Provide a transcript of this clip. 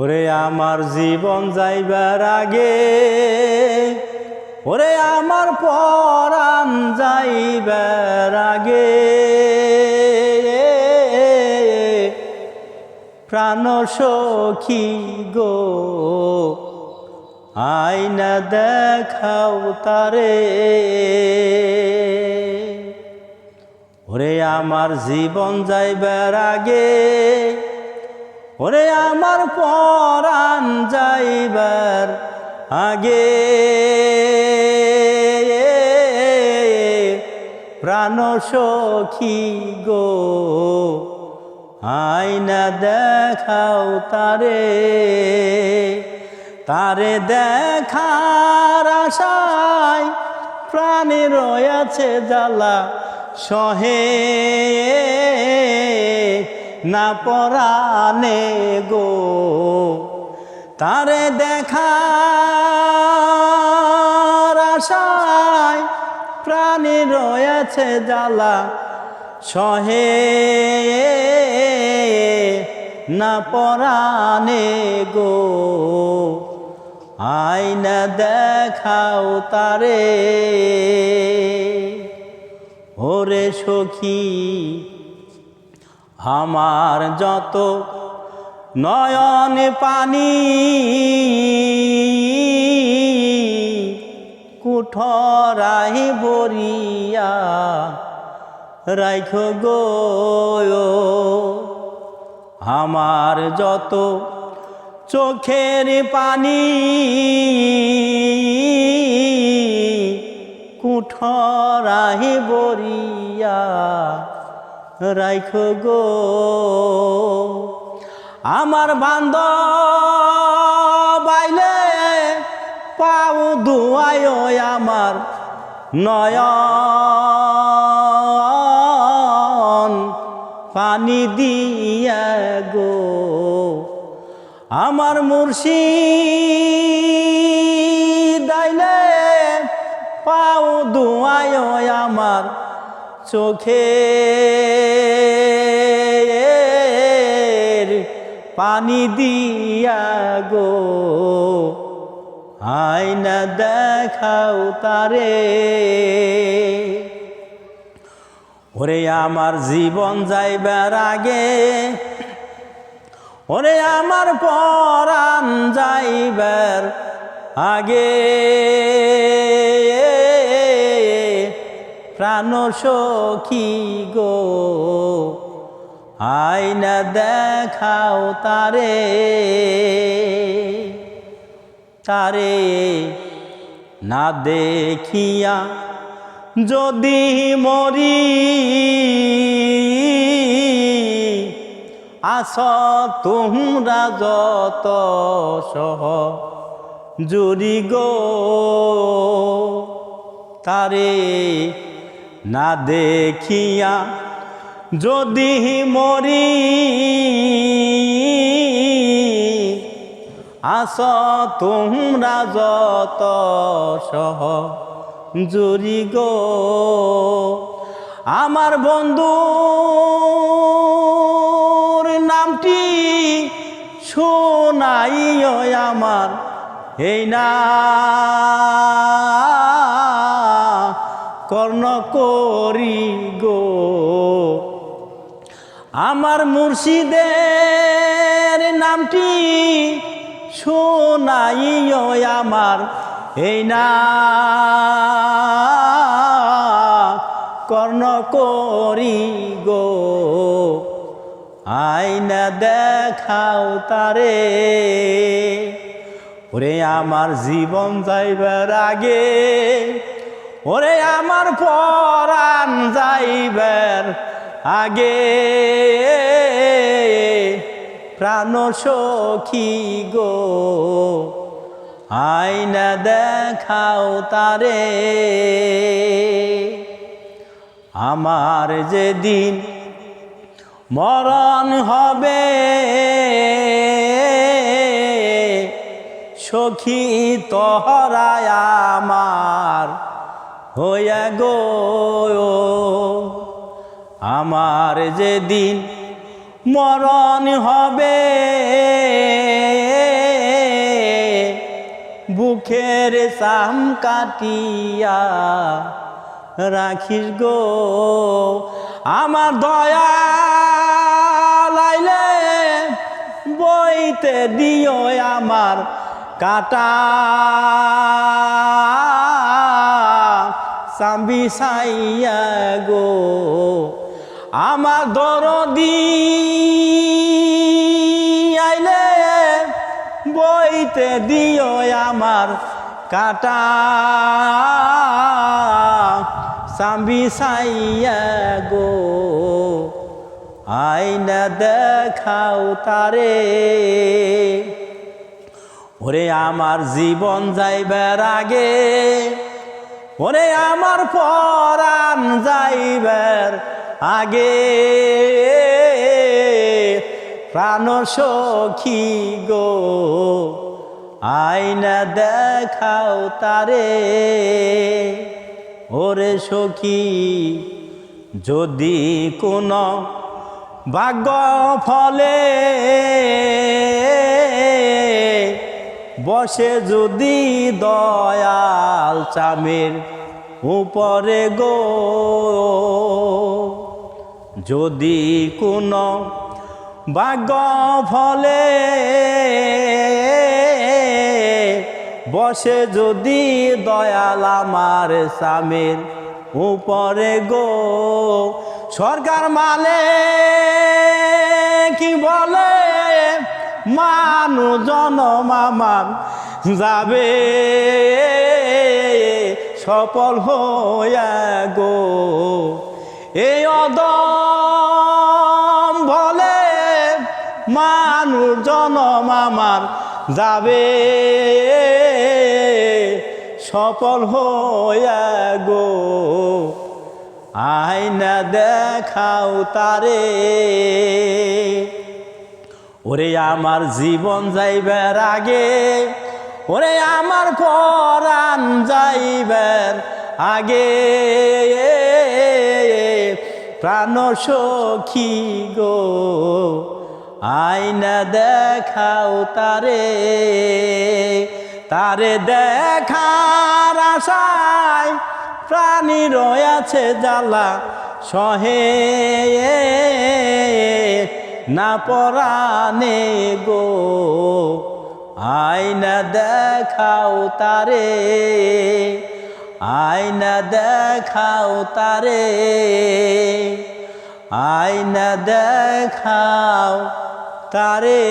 ওরে আমার জীবন যাইবার আগে, ওরে আমার পরাণ যাইবার আগে, প্রাণ সখী গো, আইনা দেখাও তারে। ওরে আমার জীবন যাইবার আগে ওরে আমার পরাণ যাইবার আগে প্রাণ সখী গো আইনা দেখাও তারে তারে দেখার আশায় প্রাণে রয়েছে জ্বালা সহে। পরানে গো, তারে দেখা আশায় প্রাণে রয়েছে জ্বালা, সহে না পরানে গো। আইনা দেখাও তারে, ওরে সখী আমার যত নয়ন পানি কুঠরাই বরিয়া রাইখ গো। আমার যত চোখের পানি কুঠরাহি বরিয়া রাইখ গো। আমার বান্দ বাইলে পাও দুয়ায় আমার নয়ন পানি দিয়া গো। আমার মুর্শি দাইলে পাও দুয়ায় আমার চোখে পানি দিয়া গো। আয়না দেখাও তারে। ওরে আমার জীবন যাইবার আগে, ওরে আমার পরাণ যাইবার আগে। প্রাণ সখী গো। আইনা দেখাও তারে তারে না দেখিয়া যদি মরি আস তোমরা যত সহ জুরি গো। তারে না দেখিয়া যদি মরি আস তোমরা যত সহ জুরি গো। আমার বন্ধুর নামটি শোনাইও আমার, এই না কর্ণ করি গো। আমার মুর্শিদের নামটি শোনাইও আমার, এই না। কর্ণ করি গো। আইনা দেখাও তারে। ওরে আমার জীবন যাইবার আগে ওরে আমার পরাণ যাইবার আগে। প্রাণ সখী গো আইনা দেখাও তারে। আমার যেদিন মরণ হবে, সখী তহরায় আমার হইয়া গো, আমার যেদিন মরণ হবে, বুকের সাম কাটিয়া রাখিস গো, আমার দয়া লাইলে বইতে দিও আমার কাটা সাম্বি সাইয়া গো, আমার দরদি আইলে বইতে দিও আমার কাটা। সাম্বি সাইয়া গো, আইনা দেখাও তারে। ওরে আমার জীবন যাইবার আগে ওরে আমার পরাণ যাইবার আগে। প্রাণ সখী গো আইনা দেখাও তারে। ওরে সখী, যদি কোনো ভাগ্য ফলে বসে যদি দয়াল চামের উপরে গো। যদি কোনো ভাগ্য ফলে বসে যদি দয়াল আমার স্বামীর উপরে গো। সরকার মালে কি বলে? মানু জনমামান যাবে। সফল হইয়া গো। এই অদম বলে মানুষ জনমামার যাবে। সফল হইয়া গো। আয়না দেখাও তারে। ওরে আমার জীবন যাইবার আগে, ওরে আমার পরাণ যাইবার আগে। প্রাণ সখী গো আইনা দেখাও তারে তারে দেখার আশায় প্রাণী রয়াছে জ্বালা সহে। না পরানে গো আয়না দেখাও তারে আয়না দেখাও তারে আয়না দেখাও তারে।